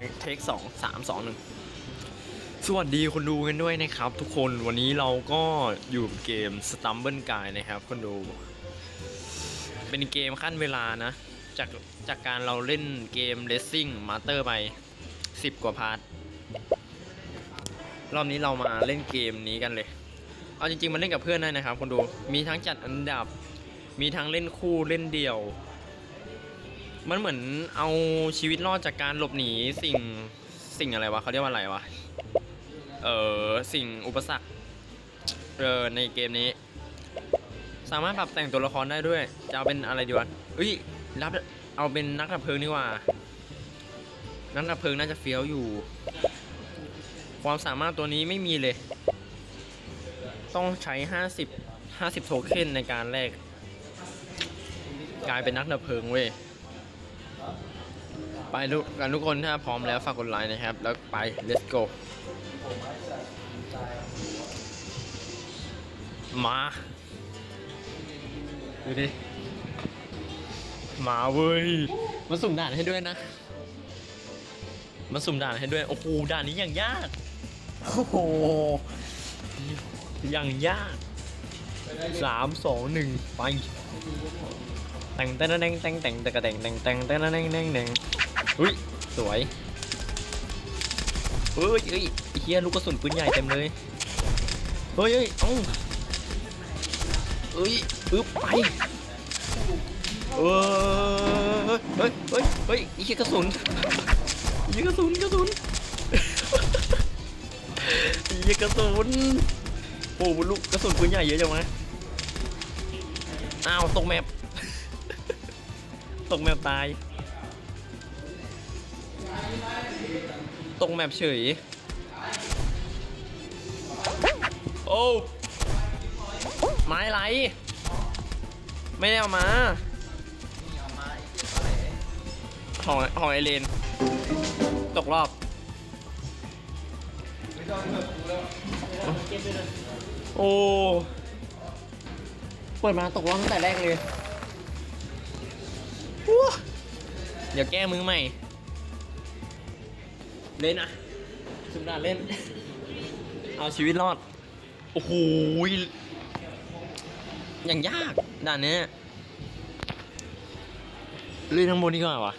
เทคสองสามสองหนึ่งสวัสดีคนดูกันด้วยนะครับทุกคนวันนี้เราก็อยู่กับเกม Stumble Guy นะครับคนดู เป็นเกมขั้นเวลานะ จากจากการเราเล่นเกม Racing Master ไป 10 กว่าพาร์ทรอบนี้เรามาเล่นเกมนี้กันเลย เอาจริงๆมันเล่นกับเพื่อนได้นะครับคนดูมีทั้งจัดอันดับ มีทั้งเล่นคู่เล่นเดี่ยว มันเหมือนเอาชีวิตรอดจากการหลบหนีสิ่งสิ่งอะไรวะเขาเรียกว่าอะไรวะ เออสิ่งอุปสรรค เออในเกมนี้ สามารถปรับแต่งตัวละครได้ด้วย จะเอาเป็นอะไรดีวะเอ้ยรับเอาเป็นนักดับเพลิงนี่ว่า นักดับเพลิงน่าจะเฟี้ยวอยู่ ความสามารถตัวนี้ไม่มีเลย ต้องใช้ 50 50 โทเค็นในการแลกกลายเป็นนักดับเพลิงเว้ย ไปทุกกันทุกคนถ้าพร้อมแล้วฝากกดไลค์นะครับ แล้วไป let's go มา ดูดิ มาเว้ย มาสุ่มด่านให้ด้วยนะ มาสุ่มด่านให้ด้วย โอ้โห ด่านนี้อย่างยาก โอ้โห อย่างยากสามสองหนึ่งไปแต่งแต่งแต่งแต่งแต่งแต่งแต่งแต่งแต่งแต่งแต่งแต่งแต่ง อุ้ยสวยเฮ้ยเฮ้ยไอ้เฮียลูกกระสุนปืนใหญ่เต็มเลยเฮ้ยเฮ้ยเอ้าเอ้ยอึ๊บไปเออเฮ้ยเฮ้ยเฮ้ยไอ้เฮียกระสุนไอ้เฮียกระสุนกระสุนไอ้เฮียกระสุนโอ้โหลูกกระสุนปืนใหญ่เยอะจังวะอ้าวตกแมปตกแมปตาย ตกแมปเฉย โอ้ไม้ไร ไม่ได้เอามาของของไอเลน ตกรอบโอ้เปิดมาตกรอบตั้งแต่แรกเลย เดี๋ยวแก้มือใหม่ เล่นนะสุดาเล่น เอาชีวิตรอด โอ้โหยอย่างยากด่านเนี้ยเล่นข้างบนนี่ก่อนวะ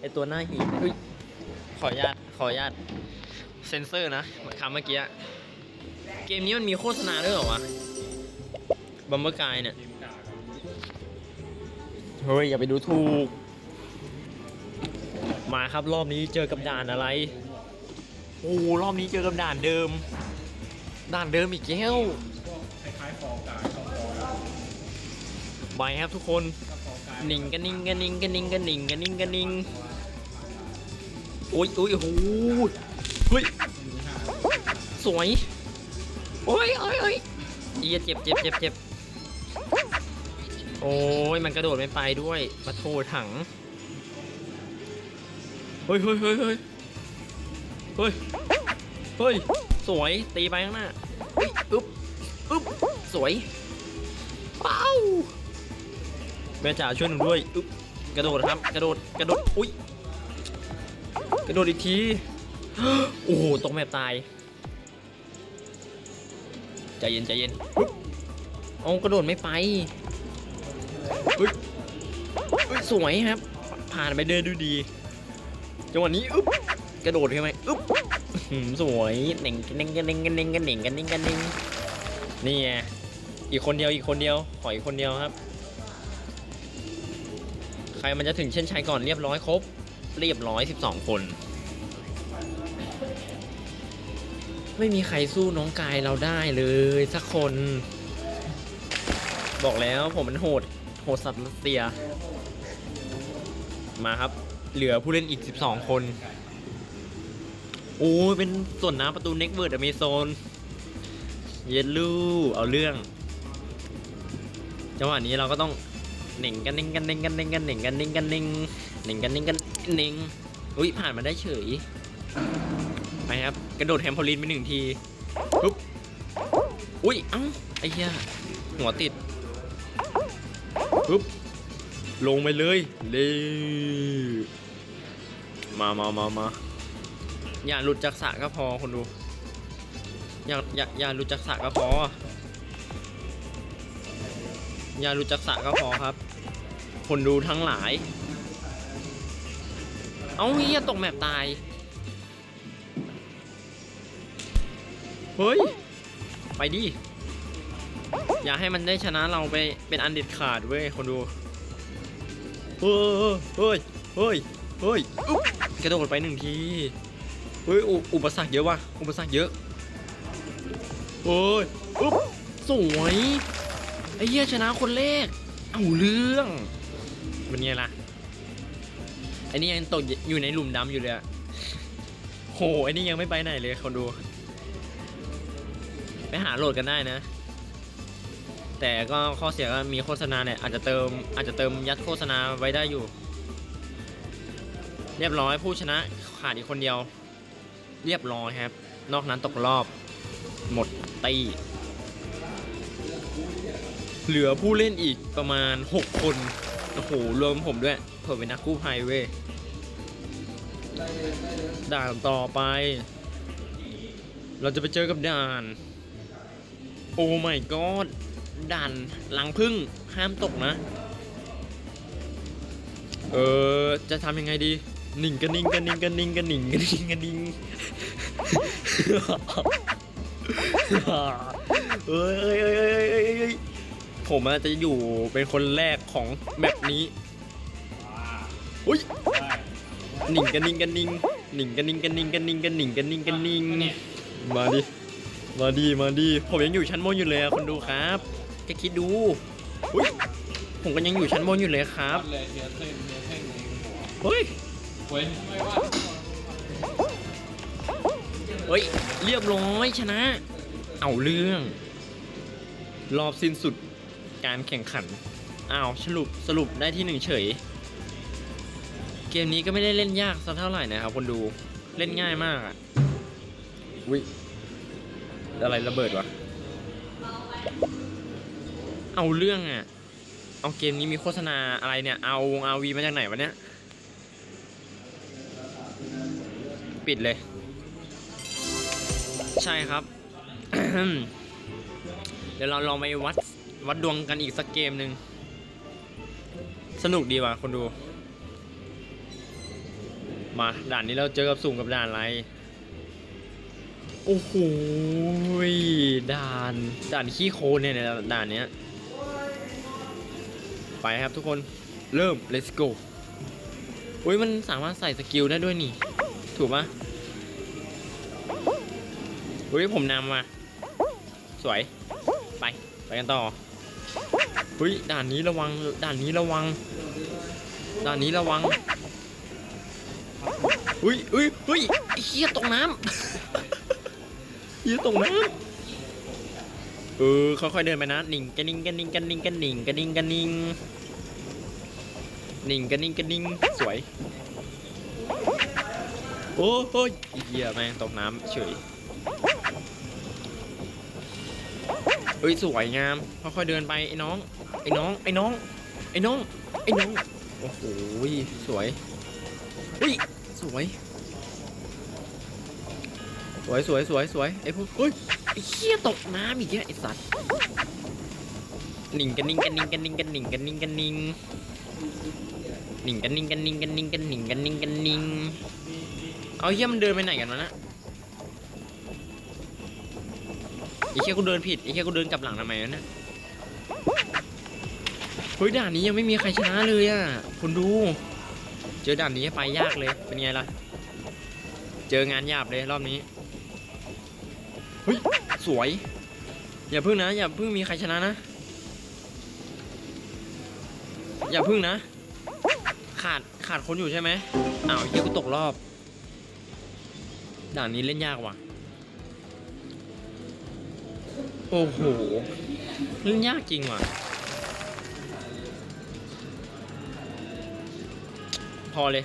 ไอตัวหน้าหีบขออนุญาตขออนุญาตเซนเซอร์นะคำเมื่อกี้เกมนี้มันมีโฆษณาด้วยเหรอวะบัมเบอร์กายเนี่ย เฮ้ย อย่าไปดูถูก มาครับรอบนี้เจอกับด่านอะไร โอ้รอบนี้เจอกับด่านเดิม ด่านเดิมอีกแล้วคล้ายๆฟองกายฟองกายไปครับทุกคนฟองกายหนิงกันนิงกันนิงกันนิงกันนิงกันนิงกันนิงโอ้ยโอ้ยโอ้โหเฮ้ยสวยโอ้ยโอ้ยโอ้ยเอียเจ็บเจ็บเจ็บเจ็บโอ้ยมันกระโดดไม่ไปด้วยปะโทถังเฮ้ยเฮ้ยเฮ้ยเฮ้ยเฮ้ยเฮ้ยสวยตีไปข้างหน้าเฮ้ยอึ๊บอึ๊บสวยเป้าแม่จ๋าช่วยหนูด้วยอึ๊บกระโดดครับ กระโดดกระโดดอุ้ยกระโดดอีกทีโอ้โหตกแมปตายใจเย็นใจเย็นปึ๊บเอากระโดดไม่ไปเฮ้ยเฮ้ยสวยครับ ผ่านไปเดินดูดี จังหวะนี้อึ๊บกระโดดใช่ไหมอึ๊บสวยเน่งกันเน่งกันเน่งกันเน่งกันเน่งกันเน่งกันเน่งนี่ไงอีกคนเดียวอีกคนเดียวขออีกคนเดียวครับ ใครมันจะถึงเช่นชัยก่อนเรียบร้อยครบ เรียบร้อย12คน ไม่มีใครสู้น้องกายเราได้เลยสักคน บอกแล้วผมมันโหดโหดสัตว์รัสเซีย มาครับ เหลือผู้เล่นอีก 12 คน โอ้เป็นส่วนน้ำประตูเน็กเวิร์ดอเมซอนเยลลูเอาเรื่อง จังหวะนี้เราก็ต้องหน่งกันเน่งกันเน่งกันเน่งกันเน่งกันเน่งกันเน่งหน่งกันเน่งกันเน่งอุ้ยผ่านมาได้เฉยไปครับ กระโดดแฮมโพลินไปหนึ่งทีปุ๊บอุ้ยเอ้าไอ้เหี้ยหัวติดปุ๊บลงไปเลยเลย มามามามาอย่าหลุดจากสระก็พอคนดู อย่าอย่าอย่าหลุดจากสระก็พอ อย่าหลุดจากสระก็พอครับ คนดูทั้งหลาย เอาเฮียตกแมปตาย เฮ้ย ไปดิ อย่าให้มันได้ชนะเราไปเป็นอันเด็ดขาดเว้ยคนดู เฮ้ย เฮ้ย เฮ้ย เฮ้ยอุ๊บกระโดดไปหนึ่งทีเฮ้ยอุอุปสรรคเยอะว่ะอุปสรรคเยอะเฮ้ยอุ๊บสวยไอ้เหี้ยชนะคนแรกเอาเรื่องเป็นไงล่ะไอ้นี่ยังตกอยู่ในหลุมดำอยู่เลยอะโหไอ้นี่ยังไม่ไปไหนเลยคนดู ไปหาโหลดกันได้นะ แต่ก็ข้อเสียก็มีโฆษณาเนี่ยอาจจะเติมอาจจะเติมยัดโฆษณาไว้ได้อยู่ เรียบร้อยผู้ชนะขาดอีกคนเดียว เรียบร้อยครับ นอกนั้นตกรอบ หมดตีเหลือผู้เล่นอีกประมาณ 6 คน โอ้โห รวมผมด้วยผมเป็นนักกู้ภัยเว้ยด่านต่อไป เราจะไปเจอกับด่าน โอ้ my god ด่านหลังพึ่งห้ามตกนะ เออ จะทำยังไงดี หนิ่งกันนิ่งกันนิ่งกันนิ่งกันนิ่งกันนิ่งกันนิ่งเอ้ยเอ้ยเอ้ยเอ้ยเอ้ยเอ้ยผมอาจจะอยู่เป็นคนแรกของแมปนี้อุ้ยหนิ่งกันนิ่งกันนิ่งหนิ่งกันนิ่งกันนิ่งกันนิ่งกันนิ่งกันนิงกันนิงมาดิมาดิมาดิผมยังอยู่ชั้นบนอยู่เลยคนดูครับแค่คิดดูอุ้ยผมก็ยังอยู่ชั้นบนอยู่เลยครับเฮ้ย เว้ยเฮ้ย เรียบร้อยชนะ เอาเรื่อง รอบสิ้นสุดการแข่งขันอ้าวสรุปสรุปได้ที่หนึ่งเฉย เกมนี้ก็ไม่ได้เล่นยากสักเท่าไหร่นะครับคนดูเล่นง่ายมากอะวิอะไรระเบิดวะเอาเรื่องอะเอาเกมนี้มีโฆษณาอะไรเนี่ย เอาเอาวีมาจากไหนวะเนี่ย ปิดเลย ใช่ครับ เดี๋ยวเราลองไปวัดวัดดวงกันอีกสักเกมหนึ่งสนุกดีว่ะคนดู มาด่านนี้เราเจอกับสุ่มกับด่านอะไรโอ้โหด่านด่านขี้โคลนเนี่ยเนี่ยด่านเนี้ยไปครับทุกคนเริ่ม let's go อุ้ยมันสามารถใส่สกิลได้ด้วยนี่ ถูกปะอุ้ยผมนำมาสวย ไป ไปกันต่ออุ้ยด่านนี้ระวัง ด่านนี้ระวัง ด่านนี้ระวังอุ้ยอุ้ยอุ้ยเหี้ยตกน้ำเหี้ยตกน้ำเออค่อยๆเดินไปนะหนิงกันนิงกันนิงกันนิงกันนิงกันนิงกันนิงหนิงกันนิงกันนิงสวย โอ้โหเหี้ยแม่งตกน้ำเฉยเอ้ยสวยงามค่อยๆเดินไปไอ้น้อง ไอ้น้องไอ้น้องไอ้น้องไอ้น้องโอ้โหสวยเฮ้ยสวย สวยสวยสวยสวยไอ้พวกเฮ้ยไอ้เหี้ยตกน้ำอีกแล้วไอ้สัตว์นิ่งกันนิ่งกันนิ่งกันนิ่งกันนิ่งกันนิ่งกันนิ่งนิ่งกันนิ่งกันนิ่งกันนิ่งกันนิ่งกันนิงกันนิง เอาเหี้ยมันเดินไปไหนกันวะนะไอ้เหี้ยกูเดินผิดไอ้เหี้ยกูเดินกลับหลังทำไมวะเนี่ยเฮ้ยด่านนี้ยังไม่มีใครชนะเลยอะคุณดู เจอด่านนี้ไปยากเลยเป็นไงล่ะเจองานหยาบเลยรอบนี้เฮ้ยสวย อย่าพึ่งนะ อย่าพึ่งมีใครชนะนะ อย่าพึ่งนะ ขาดขาดคนอยู่ใช่ไหมอ้าวเฮียกูตกรอบ ด่านนี้เล่นยากว่ะ โอ้โห เล่นยากจริงว่ะ พอเลย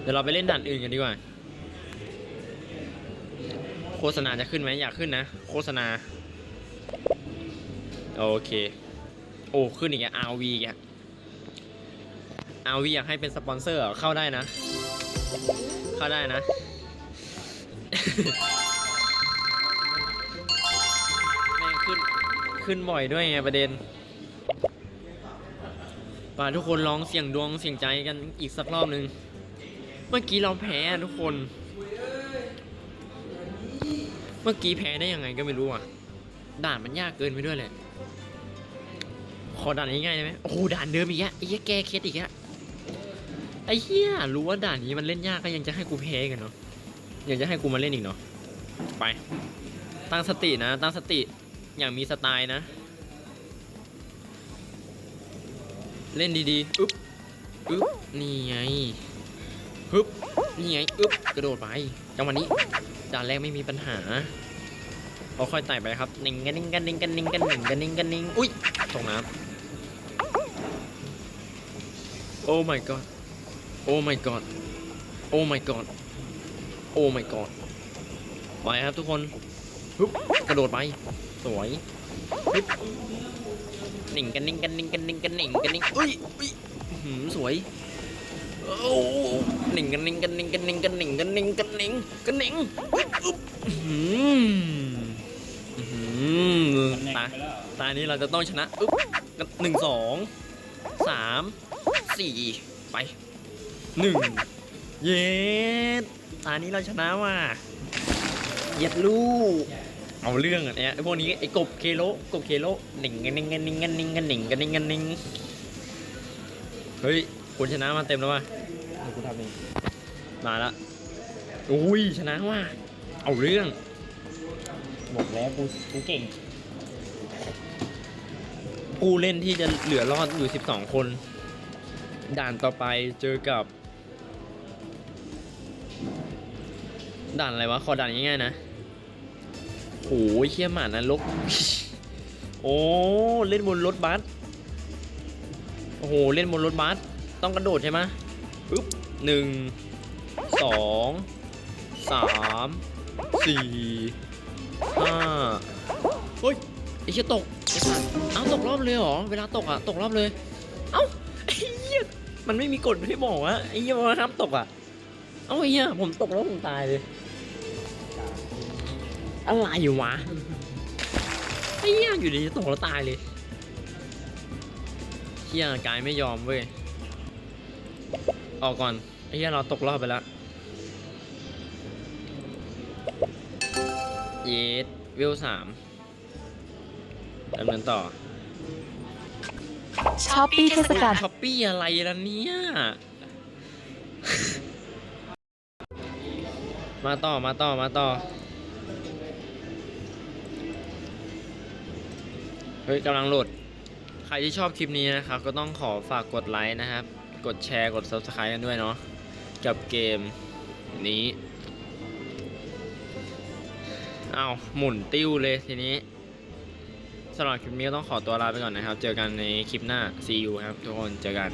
เดี๋ยวเราไปเล่นด่านอื่นกันดีกว่า โฆษณาจะขึ้นไหมอยากขึ้นนะ โฆษณา โอเค โอ้ ขึ้นอีกอะ RV อีกอะ RV อยากให้เป็นสปอนเซอร์เหรอเข้าได้นะ เข้าได้นะ แม่งขึ้น ขึ้นบ่อยด้วยไงประเด็นป่าทุกคนลองเสี่ยงดวงเสี่ยงใจกันอีกสักรอบหนึ่ง เมื่อกี้เราแพ้ทุกคน เมื่อกี้แพ้ได้ยังไงก็ไม่รู้อะ ด่านมันยากเกินไปด้วยแหละ ขอด่านง่ายๆได้ไหมโอ้โหด่านเดิมอีกแล้วไอ้เหี้ยแกเคสอีกแล้วไอ้เหี้ยรู้ว่าด่านนี้มันเล่นยากก็ยังจะให้กูแพ้กันเนาะ อยังจะให้กูมาเล่นอีกเนาะไป ตั้งสตินะ ตั้งสติอย่างมีสไตล์นะ เล่นดีๆอึ๊บอึ๊บนี่ไงฮึบนี่ไงอึ๊บกระโดดไปจังหวะนี้ด่านแรกไม่มีปัญหาเราค่อยไต่ไปครับนิ่งกันนิ่งกันนิ่งกันนิ่งกันนิ่งกันนิ่งกันนิ่งอุ้ยตกน้ำโอ้ my god โอ้ my god โอ้ my god โอ้ my god ไปครับทุกคนฮึบกระโดดไป สวยฮึบหนิ่งกันนิ่งกันนิ่งกันนิ่งกันนิ่งกันนิ่งอุ้ยอุ้ยอื้อหือสวยโอ้หนิ่งกันนิ่งกันนิ่งกันนิ่งกันนิ่งกันนิ่งกันนิ่งกันนิ่งอึ๊บอึ๊บอื้อหืออื้อหือมันแหน่งตาไปแล้วตานี้เราจะต้องชนะอึ๊บหนึ่งสองสามสี่ไปหนึ่ง เย็ดตานี้เราชนะว่ะเย็ดลูก เอาเรื่องอะเนี่ยไอ้พวกนี้ไอ้กบเคโลกบเคโลหนิงกันนิงกันนิงกันนิงกันนิงกันนิงกันนิงเฮ้ยคุณชนะมาเต็มแล้วว่ะเดี๋ยวกูทำเองมาละอุ้ยชนะว่ะเอาเรื่องบอกแล้วกูกูเก่งผู้เล่นที่จะเหลือรอดอยู่ 12 คน ด่านต่อไปเจอกับ ด่านอะไรวะ ขอด่านง่ายๆนะโอ้ยเชี่ยหมานรกโอ้ เล่นบนรถบัส โอ้โห เล่นบนรถบัส ต้องกระโดดใช่ไหมปึ๊บหนึ่ง สอง สาม สี่ ห้า เฮ้ย ไอ้เชี่ยตก ไอ้สัสเอ้าตกรอบเลยเหรอ เวลาตกอะ ตกรอบเลย เอ้าไอ้เหี้ย มันไม่มีกฎให้บอกว่าไอ้เหี้ยว่าห้ามตกอะ เอ้าไอ้เหี้ย ผมตกแล้วผมตายเลย อะไรอยู่วะไอ้เหี้ยอยู่ดีๆตกแล้วตายเลยเหี้ยกายไม่ยอมเว้ย ออกก่อนไอ้เหี้ยเราตกรอบไปแล้วเยสวิวสามดำเนินต่อช้อปปี้เทศกาลช้อปปี้อะไรล่ะเนี่ย มาต่อมาต่อมาต่อ เฮ้ยกำลังโหลด ใครที่ชอบคลิปนี้นะครับ ก็ต้องขอฝากกดไลค์นะครับ กดแชร์กด Subscribe กันด้วยเนาะกับเกมนี้เอาหมุนติ้วเลยทีนี้สำหรับคลิปนี้ก็ต้องขอตัวลาไปก่อนนะครับ เจอกันในคลิปหน้า see you ครับทุกคนเจอกัน